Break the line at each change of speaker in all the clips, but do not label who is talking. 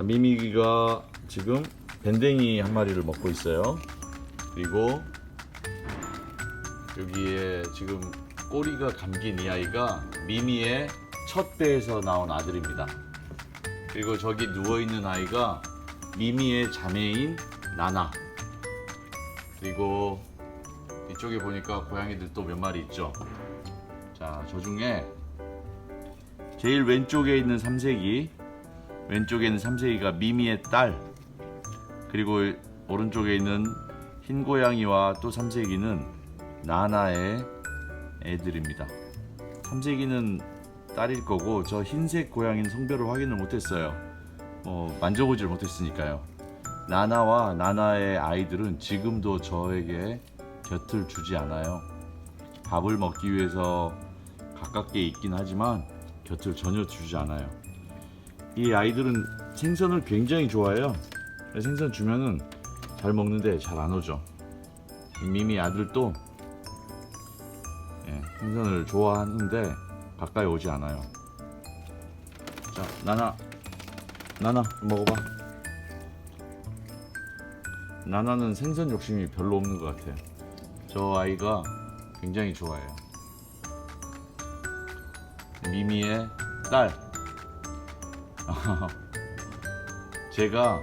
자, 미미가 지금 밴댕이 한 마리를 먹고 있어요. 그리고 여기에 지금 꼬리가 감긴 이 아이가 미미의 첫 배에서 나온 아들입니다. 그리고 저기 누워 있는 아이가 미미의 자매인 나나. 그리고 이쪽에 보니까 고양이들 또 몇 마리 있죠. 자, 저 중에 제일 왼쪽에 있는 삼색이 왼쪽에 있는 삼색이가 미미의 딸. 그리고 오른쪽에 있는 흰 고양이와 또 삼색이는 나나의 애들입니다. 삼색이는 딸일 거고 저 흰색 고양이는 성별을 확인을 못했어요. 뭐 만져보질 못했으니까요. 나나와 나나의 아이들은 지금도 저에게 곁을 주지 않아요. 밥을 먹기 위해서 가깝게 있긴 하지만 곁을 전혀 주지 않아요. 이 아이들은 생선을 굉장히 좋아해요. 생선 주면은 잘 먹는데 잘 안 오죠. 이 미미 아들도 예, 생선을 좋아하는데 가까이 오지 않아요. 자, 나나, 나나 먹어봐. 나나는 생선 욕심이 별로 없는 것 같아요. 저 아이가 굉장히 좋아해요. 미미의 딸. 제가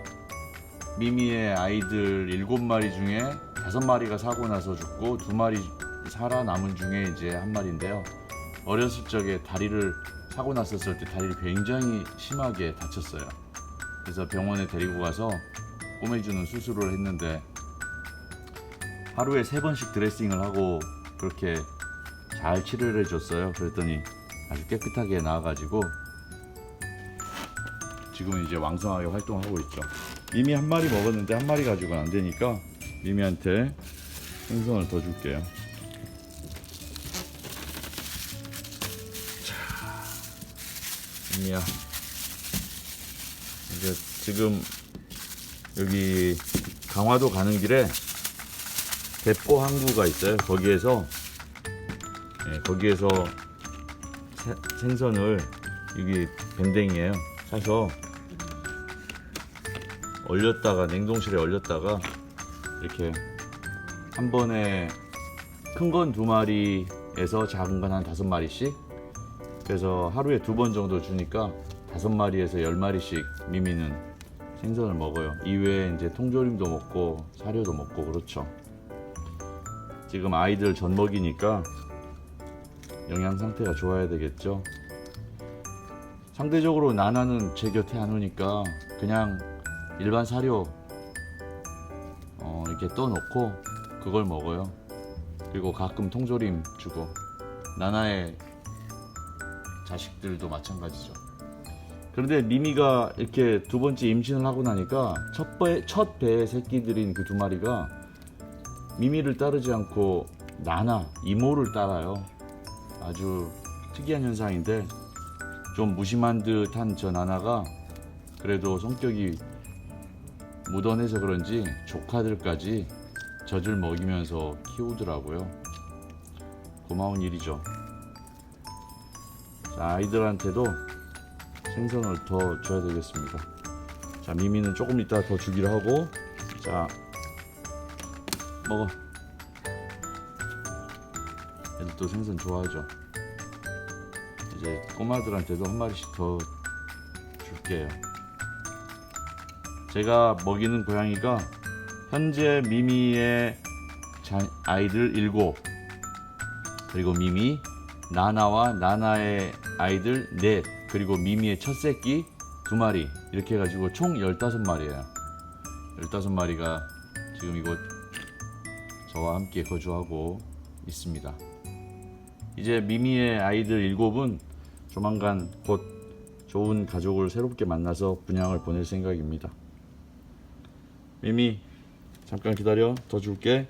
미미의 아이들 일곱 마리 중에 다섯 마리가 사고 나서 죽고 두 마리 살아남은 중에 이제 한 마리인데요. 어렸을 적에 다리를 사고 났었을 때 다리를 굉장히 심하게 다쳤어요. 그래서 병원에 데리고 가서 꼬매주는 수술을 했는데 하루에 세 번씩 드레싱을 하고 그렇게 잘 치료를 해줬어요. 그랬더니 아주 깨끗하게 나와가지고 지금은 이제 왕성하게 활동하고 있죠. 이미 한 마리 먹었는데 한 마리 가지고는 안 되니까 미미한테 생선을 더 줄게요. 자, 미미야. 이제 지금 여기 강화도 가는 길에 대포 항구가 있어요. 거기에서 예, 거기에서 세- 생선을 여기 밴댕이에요. 사서 얼렸다가 냉동실에 얼렸다가 이렇게 한 번에 큰 건 두 마리에서 작은 건 한 다섯 마리씩 그래서 하루에 두 번 정도 주니까 다섯 마리에서 열 마리씩 미미는 생선을 먹어요. 이외에 이제 통조림도 먹고 사료도 먹고 그렇죠. 지금 아이들 전 먹이니까 영양 상태가 좋아야 되겠죠. 상대적으로 나나는 제 곁에 안 오니까 그냥 일반 사료 어, 이렇게 떠놓고 그걸 먹어요. 그리고 가끔 통조림 주고 나나의 자식들도 마찬가지죠. 그런데 미미가 이렇게 두 번째 임신을 하고 나니까 첫, 배, 첫 배의 새끼들인 그 두 마리가 미미를 따르지 않고 나나 이모를 따라요. 아주 특이한 현상인데 좀 무심한 듯한 저 나나가 그래도 성격이 무던해서 그런지 조카들까지 젖을 먹이면서 키우더라고요. 고마운 일이죠. 자, 아이들한테도 생선을 더 줘야 되겠습니다. 자, 미미는 조금 이따 더 주기로 하고, 자, 먹어. 애들 또 생선 좋아하죠. 이제 꼬마들한테도 한 마리씩 더 줄게요. 제가 먹이는 고양이가 현재 미미의 자- 아이들 일곱 그리고 미미 나나와 나나의 아이들 넷 그리고 미미의 첫 새끼 두 마리 이렇게 해가지고 총 15마리예요. 15마리가 지금 이곳 저와 함께 거주하고 있습니다. 이제 미미의 아이들 일곱은 조만간 곧 좋은 가족을 새롭게 만나서 분양을 보낼 생각입니다 미미 잠깐 기다려. 더 줄게